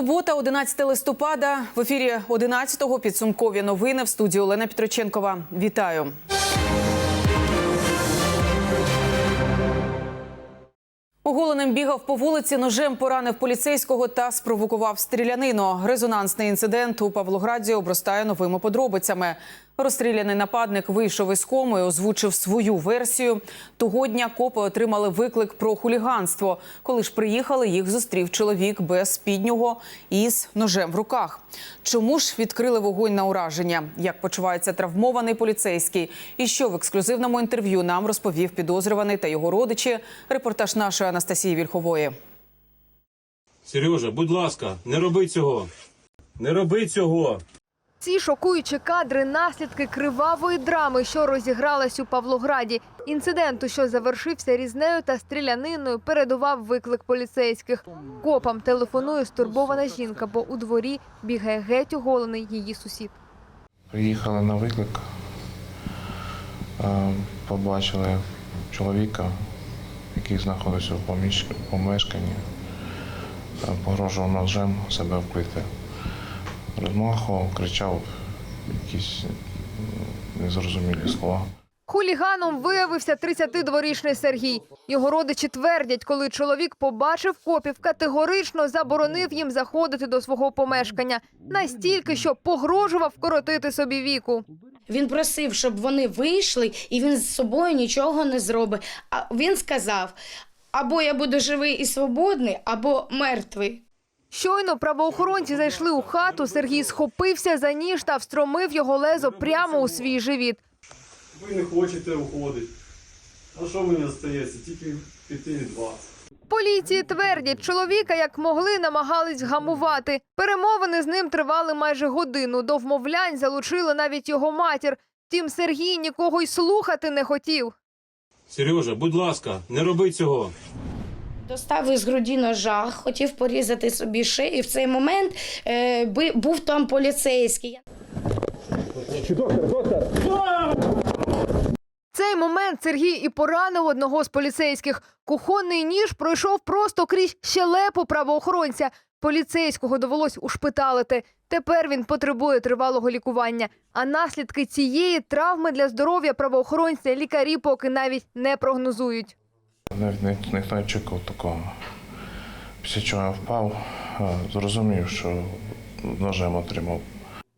Субота, 11 листопада. В ефірі 11-го підсумкові новини в студії Олена Петроченкова. Вітаю. Оголеним бігав по вулиці, ножем поранив поліцейського та спровокував стрілянину. Резонансний інцидент у Павлограді обростає новими подробицями. Розстріляний нападник вийшов із кому і озвучив свою версію. Того дня копи отримали виклик про хуліганство. Коли ж приїхали, їх зустрів чоловік без спіднього із ножем в руках. Чому ж відкрили вогонь на ураження? Як почувається травмований поліцейський? І що в ексклюзивному інтерв'ю нам розповів підозрюваний та його родичі? Репортаж нашої Анастасії Вільхової. Сережа, будь ласка, не роби цього. Не роби цього. Ці шокуючі кадри наслідки кривавої драми, що розігралась у Павлограді. Інциденту, що завершився різнею та стріляниною, передував виклик поліцейських. Копам телефонує стурбована жінка, бо у дворі бігає геть оголений її сусід. Приїхали на виклик, побачили чоловіка, який знаходився в помешканні, погрожував ножем себе вбити. Розмахував, кричав якісь незрозумілі слова. Хуліганом виявився 32-річний Сергій. Його родичі твердять, коли чоловік побачив копів, категорично заборонив їм заходити до свого помешкання. Настільки, що погрожував вкоротити собі віку. Він просив, щоб вони вийшли, і він з собою нічого не зробить. А він сказав: або я буду живий і свободний, або мертвий. Щойно правоохоронці зайшли у хату. Сергій схопився за ніж та встромив його лезо прямо у свій живіт. Ви не хочете уходити. А що мені залишається? Тільки піти від вас. Поліції твердять, чоловіка як могли намагались гамувати. Перемовини з ним тривали майже годину. До вмовлянь залучили навіть його матір. Втім, Сергій нікого й слухати не хотів. Сережа, будь ласка, не роби цього. Достав із груді ножа, хотів порізати собі шию. І в цей момент е, був там поліцейський. В цей момент Сергій і поранив одного з поліцейських. Кухонний ніж пройшов просто крізь щелепу правоохоронця. Поліцейського довелось ушпиталити. Тепер він потребує тривалого лікування. А наслідки цієї травми для здоров'я правоохоронця лікарі поки навіть не прогнозують. Навіть не- не очікував такого. Після чого я впав, зрозумів, що ножем отримав.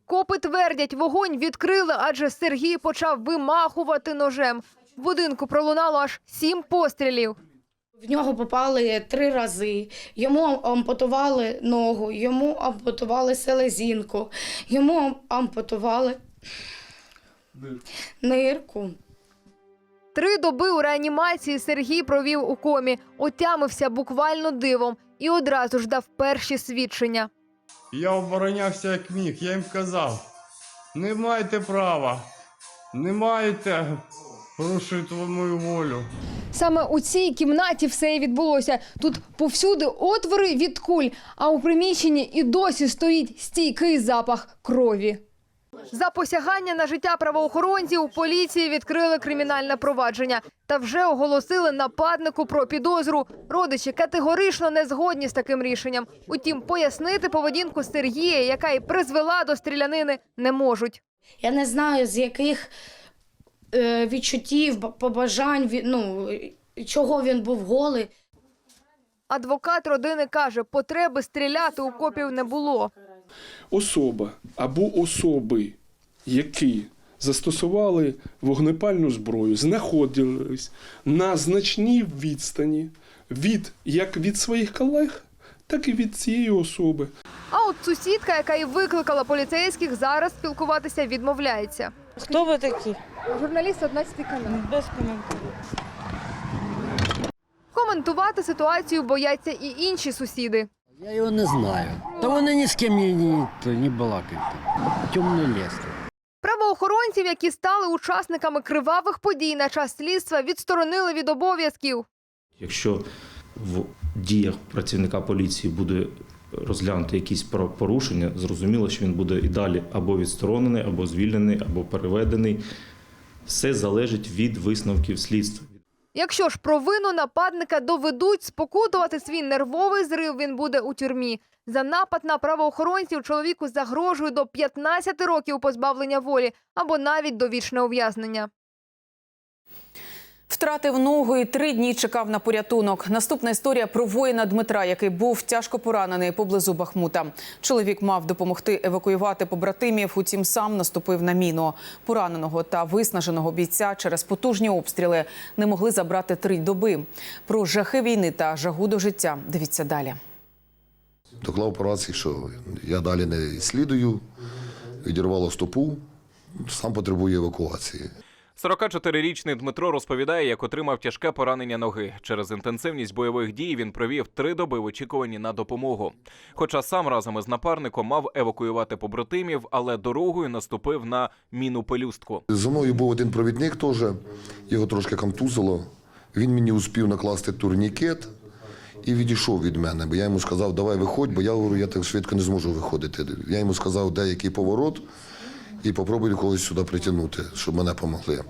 Копи твердять, вогонь відкрили, адже Сергій почав вимахувати ножем. В будинку пролунало аж сім пострілів. В нього попали три рази. Йому ампутували ногу, йому ампутували селезінку, йому ампутували нирку. Три доби у реанімації Сергій провів у комі, отямився буквально дивом і одразу ж дав перші свідчення. Я оборонявся як міг, я їм казав. Не маєте права. Не маєте. Порушуєте мою волю. Саме у цій кімнаті все і відбулося. Тут повсюди отвори від куль, а у приміщенні і досі стоїть стійкий запах крові. За посягання на життя правоохоронців у поліції відкрили кримінальне провадження та вже оголосили нападнику про підозру. Родичі категорично не згодні з таким рішенням. Утім, пояснити поведінку Сергія, яка й призвела до стрілянини, не можуть. Я не знаю, з яких е, відчуттів, побажань, ну, чого він був голий. Адвокат родини каже, потреби стріляти у копів не було. Особа або особи, які застосували вогнепальну зброю, знаходились на значній відстані від як від своїх колег, так і від цієї особи. А от сусідка, яка і викликала поліцейських, зараз спілкуватися відмовляється. Хто ви такі? Журналіст 11 канал. Без коментарів. Коментувати ситуацію бояться і інші сусіди. Я його не знаю. Та вони ні з ким не, то не балакають. Темний ліс. Правоохоронців, які стали учасниками кривавих подій на час слідства, відсторонили від обов'язків. Якщо в діях працівника поліції буде розглянути якісь порушення, зрозуміло, що він буде і далі або відсторонений, або звільнений, або переведений. Все залежить від висновків слідства. Якщо ж провину нападника доведуть, спокутувати свій нервовий зрив він буде у тюрмі. За напад на правоохоронців чоловіку загрожує до 15 років позбавлення волі або навіть довічне ув'язнення. Втратив ногу і три дні чекав на порятунок. Наступна історія про воїна Дмитра, який був тяжко поранений поблизу Бахмута. Чоловік мав допомогти евакуювати побратимів, утім сам наступив на міну. Пораненого та виснаженого бійця через потужні обстріли не могли забрати три доби. Про жахи війни та жагу до життя. Дивіться далі. Доклав по що я далі не слідую, відірвало стопу, сам потребує евакуації. 44-річний Дмитро розповідає, як отримав тяжке поранення ноги. Через інтенсивність бойових дій він провів три доби в очікуванні на допомогу. Хоча сам разом із напарником мав евакуювати побратимів, але дорогою наступив на міну пелюстку. За мною був один провідник теж, його трошки контузило. Він мені успів накласти турнікет і відійшов від мене. Бо я йому сказав, давай виходь, бо я говорю, я так швидко не зможу виходити. Я йому сказав, де який поворот, і попробую когось сюди притягнути, щоб мене допомогли.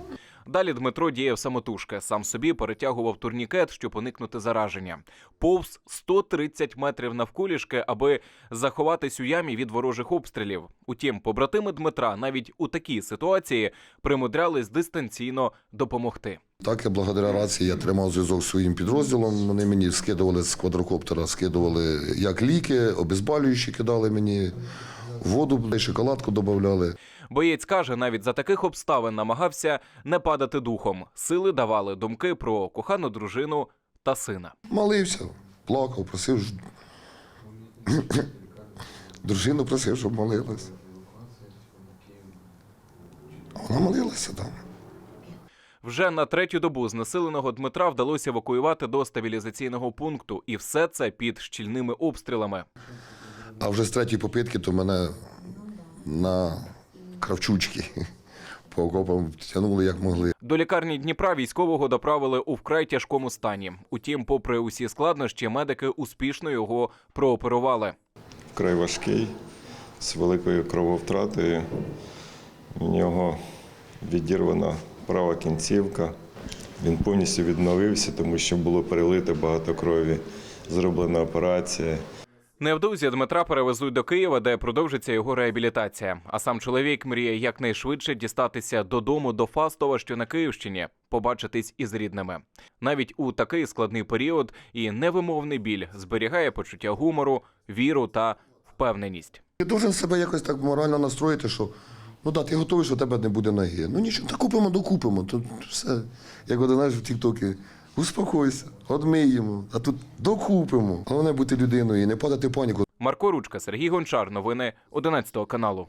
Далі Дмитро діяв самотужки. Сам собі перетягував турнікет, щоб уникнути зараження. Повз 130 метрів навколішки, аби заховатись у ямі від ворожих обстрілів. Утім, побратими Дмитра навіть у такій ситуації примудрялись дистанційно допомогти. Так, я благодаря рації я тримав зв'язок з своїм підрозділом. Вони мені скидували з квадрокоптера, скидували як ліки, обезболюючі кидали мені, воду, шоколадку додавали. Боєць каже, навіть за таких обставин намагався не падати духом. Сили давали думки про кохану дружину та сина. Молився, плакав, просив. Дружину просив, щоб молилась. Вона молилася там. Вже на третю добу знесиленого Дмитра вдалося евакуювати до стабілізаційного пункту, і все це під щільними обстрілами. А вже з третьої попитки то мене на кравчучки по окопам тягнули як могли. До лікарні Дніпра військового доправили у вкрай тяжкому стані. Утім, попри усі складнощі, медики успішно його прооперували. вкрай важкий, з великою крововтратою. У нього відірвана права кінцівка. Він повністю відновився, тому що було перелите багато крові, зроблена операція. Невдовзі Дмитра перевезуть до Києва, де продовжиться його реабілітація. А сам чоловік мріє якнайшвидше дістатися додому до Фастова, що на Київщині, побачитись із рідними. Навіть у такий складний період і невимовний біль зберігає почуття гумору, віру та впевненість. Ти должен себе якось так морально настроїти, що ну да, ти готовий, що тебе не буде ноги. Ну нічого, та купимо, докупимо. Тут все, як от знаєш в Тіктокі. Успокойся, одмиємо, а тут докупимо. Головне бути людиною і не падати в паніку. Марко Ручка, Сергій Гончар. Новини 11 каналу.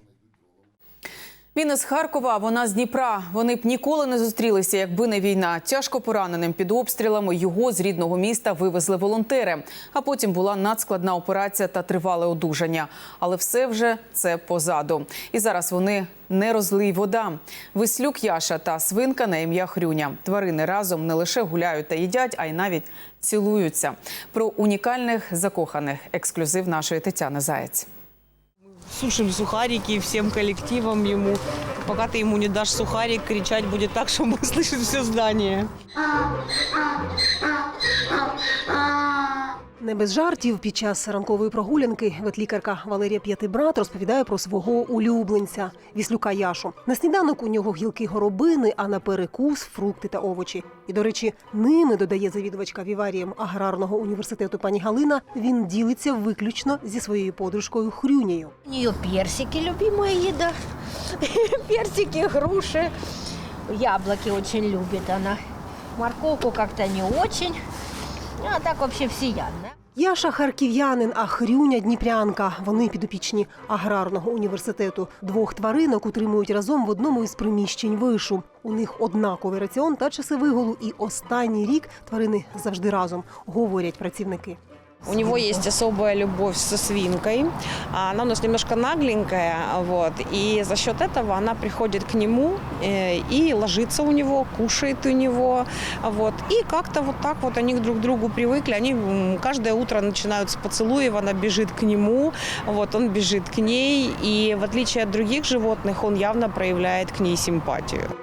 Він із Харкова, а вона з Дніпра. Вони б ніколи не зустрілися, якби не війна. Тяжко пораненим під обстрілами його з рідного міста вивезли волонтери. А потім була надскладна операція та тривале одужання. Але все вже це позаду. І зараз вони не розлий вода. Веслюк Яша та свинка на ім'я Хрюня. Тварини разом не лише гуляють та їдять, а й навіть цілуються. Про унікальних закоханих ексклюзив нашої Тетяни Заєць. Сушим сухарики всем коллективом ему. Пока ты ему не дашь сухарик, кричать будет так, что мы слышит все здание. Не без жартів під час ранкової прогулянки ветлікарка Валерія П'ятибрат розповідає про свого улюбленця віслюка Яшу. На сніданок у нього гілки горобини, а на перекус фрукти та овочі. І, до речі, ними додає завідувачка віварієм аграрного університету пані Галина. Він ділиться виключно зі своєю подружкою Хрюнею. У нее персики, любимая еда. Персики, груши. Яблоки очень любит она. Морковку как-то не очень. А так взагалі всі я. Яша харків'янин, а Хрюня Дніпрянка. Вони підопічні аграрного університету. Двох тваринок утримують разом в одному із приміщень вишу. У них однаковий раціон та часи вигулу. І останній рік тварини завжди разом, говорять працівники. У него есть особая любовь со свинкой. А Она у нас немножко нагленькая, вот, и за счет этого она приходит к нему э, и ложится у него, кушает у него, вот, и как-то вот так вот они друг к другу привыкли. Они м, каждое утро начинают с поцелуев, она бежит к нему, вот, он бежит к ней, и в отличие от других животных, он явно проявляет к ней симпатию.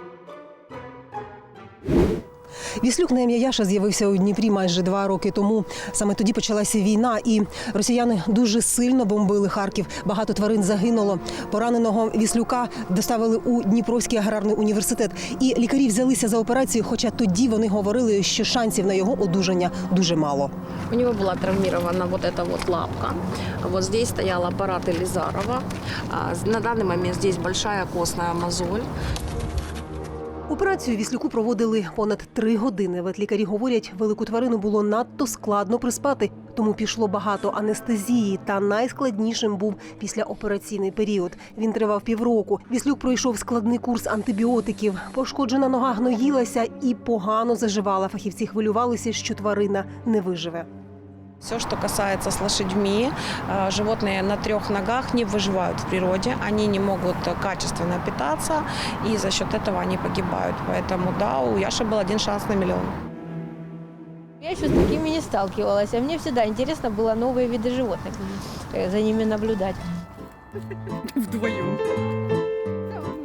Віслюк на ім'я Яша з'явився у Дніпрі майже два роки тому. Саме тоді почалася війна, і росіяни дуже сильно бомбили Харків. Багато тварин загинуло. Пораненого Віслюка доставили у Дніпровський аграрний університет. І лікарі взялися за операцію, хоча тоді вони говорили, що шансів на його одужання дуже мало. У него была травмирована вот эта вот лапка. Вот здесь стоял аппарат Елизарова. А, На данный момент здесь большая костная мозоль. Операцію Віслюку проводили понад три години. Ветлікарі говорять, велику тварину було надто складно приспати, тому пішло багато анестезії. Та найскладнішим був післяопераційний період. Він тривав півроку. Віслюк пройшов складний курс антибіотиків. Пошкоджена нога гноїлася і погано заживала. Фахівці хвилювалися, що тварина не виживе. Все, что касается с лошадьми, э, животные на трех ногах не выживают в природе, они не могут э, качественно питаться, и за счет этого они погибают. Поэтому, да, у Яши был один шанс на миллион. Я еще с такими не сталкивалась, а мне всегда интересно было новые виды животных, э, за ними наблюдать. Вдвоем.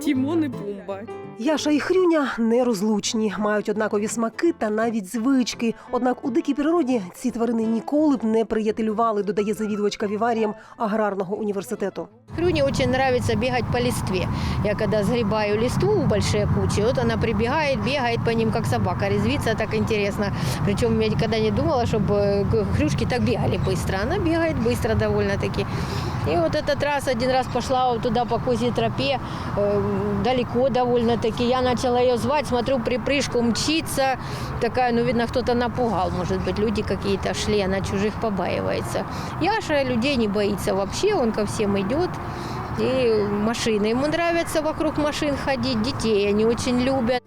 Тимон и Пумба. Яша і Хрюня нерозлучні, мають однакові смаки та навіть звички. Однак у дикій природі ці тварини ніколи б не приятелювали, додає завідувачка віварієм аграрного університету. Хрюне очень нравится бегать по листве. Я когда сгребаю листву в большие кучи, вот она прибегает, бегает по ним, как собака, резвится, так интересно. Причем я никогда не думала, чтобы хрюшки так бегали быстро. Она бегает быстро довольно-таки. И вот этот раз, один раз пошла вот туда по козьей тропе, э, далеко довольно-таки. Я начала ее звать, смотрю, припрыжку мчится. Такая, ну, видно, кто-то напугал. Может быть, люди какие-то шли, она чужих побаивается. Яша людей не боится вообще, он ко всем идет. И машины. Ему нравится вокруг машин ходить, детей они очень любят.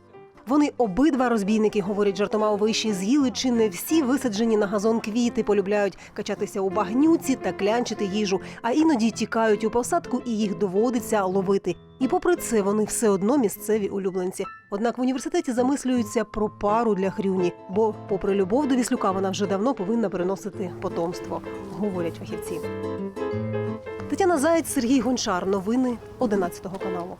Вони обидва розбійники, говорять жартома у виші, з'їли чи не всі висаджені на газон квіти, полюбляють качатися у багнюці та клянчити їжу, а іноді тікають у посадку і їх доводиться ловити. І попри це вони все одно місцеві улюбленці. Однак в університеті замислюються про пару для хрюні, бо, попри любов до віслюка, вона вже давно повинна приносити потомство, говорять фахівці. Тетяна Заєць, Сергій Гончар. Новини 11 каналу.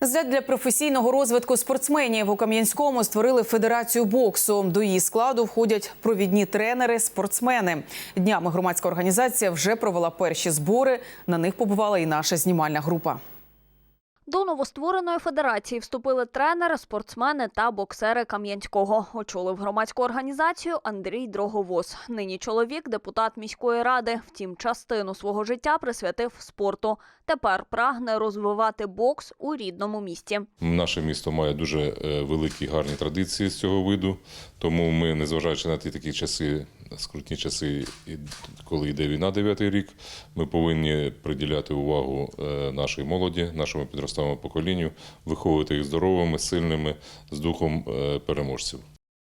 Задля професійного розвитку спортсменів у Кам'янському створили федерацію боксу. До її складу входять провідні тренери, спортсмени. Днями громадська організація вже провела перші збори. На них побувала і наша знімальна група. До новоствореної федерації вступили тренери, спортсмени та боксери Кам'янського. Очолив громадську організацію Андрій Дроговоз. Нині чоловік, депутат міської ради. Втім, частину свого життя присвятив спорту. Тепер прагне розвивати бокс у рідному місті. Наше місто має дуже е, великі гарні традиції з цього виду, тому ми, незважаючи на ті такі часи, скрутні часи, і коли йде війна, дев'ятий рік, ми повинні приділяти увагу е, нашій молоді, нашому підростовому поколінню, виховувати їх здоровими, сильними, з духом е, переможців.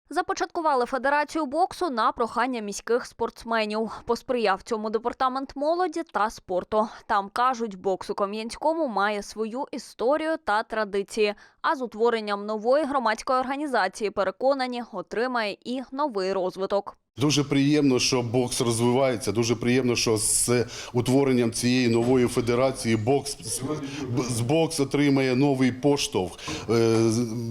Започаткували федерацію боксу на прохання міських спортсменів. Посприяв цьому департамент молоді та спорту. Там кажуть, бокс у Кам'янському має свою історію та традиції. А з утворенням нової громадської організації переконані, отримає і новий розвиток. Дуже приємно, що бокс розвивається. Дуже приємно, що з утворенням цієї нової федерації бокс з бокс отримає новий поштовх. Е,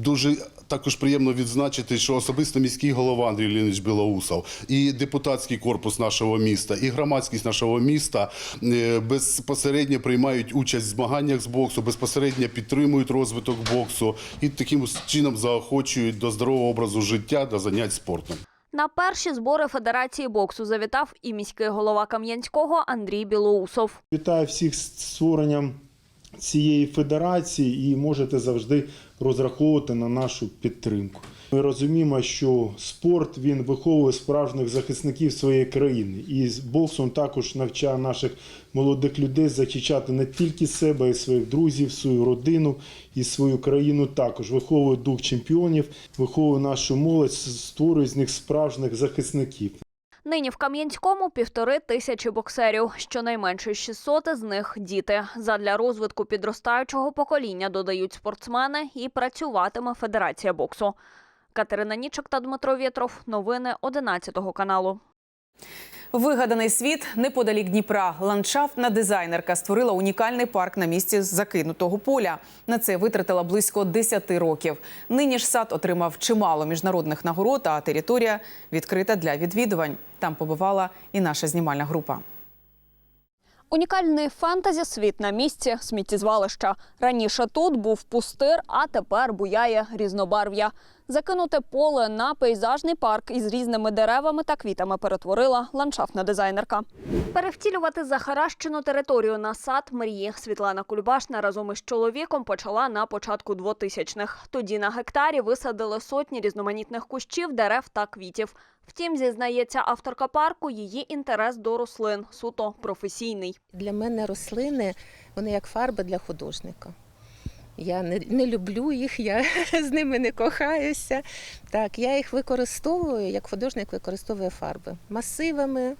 Дуже також приємно відзначити, що особисто міський голова Андрій Леонідович Білоусов і депутатський корпус нашого міста, і громадськість нашого міста е, безпосередньо приймають участь в змаганнях з боксу, безпосередньо підтримують розвиток боксу і таким чином заохочують до здорового образу життя, до занять спортом. На перші збори Федерації боксу завітав і міський голова Кам'янського Андрій Білоусов. Вітаю всіх з створенням цієї федерації і можете завжди розраховувати на нашу підтримку. Ми розуміємо, що спорт він виховує справжніх захисників своєї країни, і з боксом також навчає наших молодих людей захищати не тільки себе, й своїх друзів, свою родину і свою країну. Також виховує дух чемпіонів, виховує нашу молодь, створює з них справжніх захисників. Нині в Кам'янському півтори тисячі боксерів. Щонайменше 600 з них – діти. Задля розвитку підростаючого покоління, додають спортсмени, і працюватиме Федерація боксу. Катерина Нічок та Дмитро Вєтров. Новини 11 каналу. Вигаданий світ неподалік Дніпра. Ландшафтна дизайнерка створила унікальний парк на місці закинутого поля. На це витратила близько 10 років. Нині ж сад отримав чимало міжнародних нагород, а територія відкрита для відвідувань. Там побувала і наша знімальна група. Унікальний фентезі світ на місці сміттєзвалища. Раніше тут був пустир, а тепер буяє різнобарв'я. Закинуте поле на пейзажний парк із різними деревами та квітами перетворила ландшафтна дизайнерка. Перевтілювати захаращену територію на сад мрії Світлана Кульбашна разом із чоловіком почала на початку 2000-х. Тоді на гектарі висадили сотні різноманітних кущів, дерев та квітів. Втім, зізнається авторка парку, її інтерес до рослин суто професійний. Для мене рослини вони як фарби для художника. Я не, не люблю їх, я з ними не кохаюся. Так, я їх використовую, як художник використовує фарби масивами,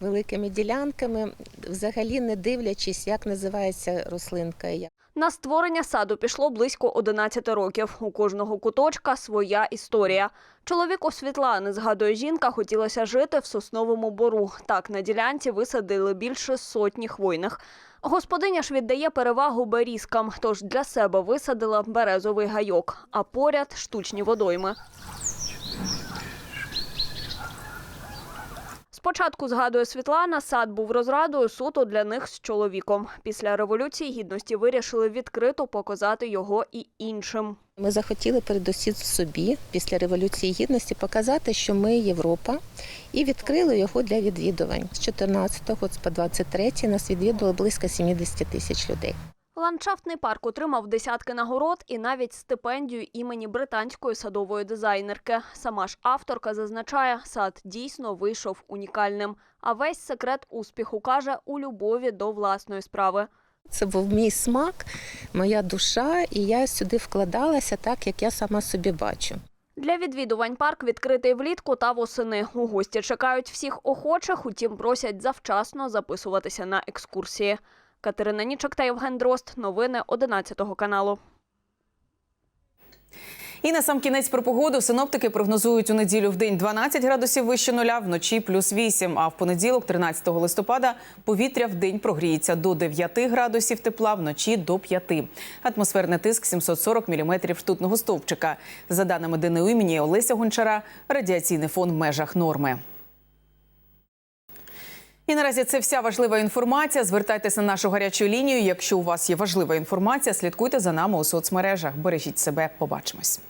великими ділянками, взагалі не дивлячись, як називається рослинка. На створення саду пішло близько 11 років. У кожного куточка своя історія. Чоловіку Світлани, згадує жінка, хотілося жити в сосновому бору. Так, на ділянці висадили більше сотні хвойних. Господиня ж віддає перевагу берізкам, тож для себе висадила березовий гайок, а поряд штучні водойми. Спочатку, згадує Світлана, сад був розрадою суто для них з чоловіком. Після Революції Гідності вирішили відкрито показати його і іншим. Ми захотіли передусім собі після Революції Гідності показати, що ми Європа, і відкрили його для відвідувань. З 14 по 23 нас відвідувало близько 70 тисяч людей. Ландшафтний парк отримав десятки нагород і навіть стипендію імені британської садової дизайнерки. Сама ж авторка зазначає, сад дійсно вийшов унікальним. А весь секрет успіху каже у любові до власної справи. Це був мій смак, моя душа, і я сюди вкладалася так, як я сама собі бачу. Для відвідувань парк відкритий влітку та восени. У гості чекають всіх охочих, утім просять завчасно записуватися на екскурсії. Катерина Нічок та Євген Дрозд. Новини 11 каналу. І на сам кінець про погоду синоптики прогнозують у неділю в день 12 градусів вище нуля, вночі плюс 8, а в понеділок, 13 листопада, повітря в день прогріється до 9 градусів тепла, вночі до 5. Атмосферний тиск 740 міліметрів ртутного стовпчика. За даними ДНУ імені Олеся Гончара, радіаційний фон в межах норми. І наразі це вся важлива інформація. Звертайтеся на нашу гарячу лінію. Якщо у вас є важлива інформація, слідкуйте за нами у соцмережах. Бережіть себе, побачимось.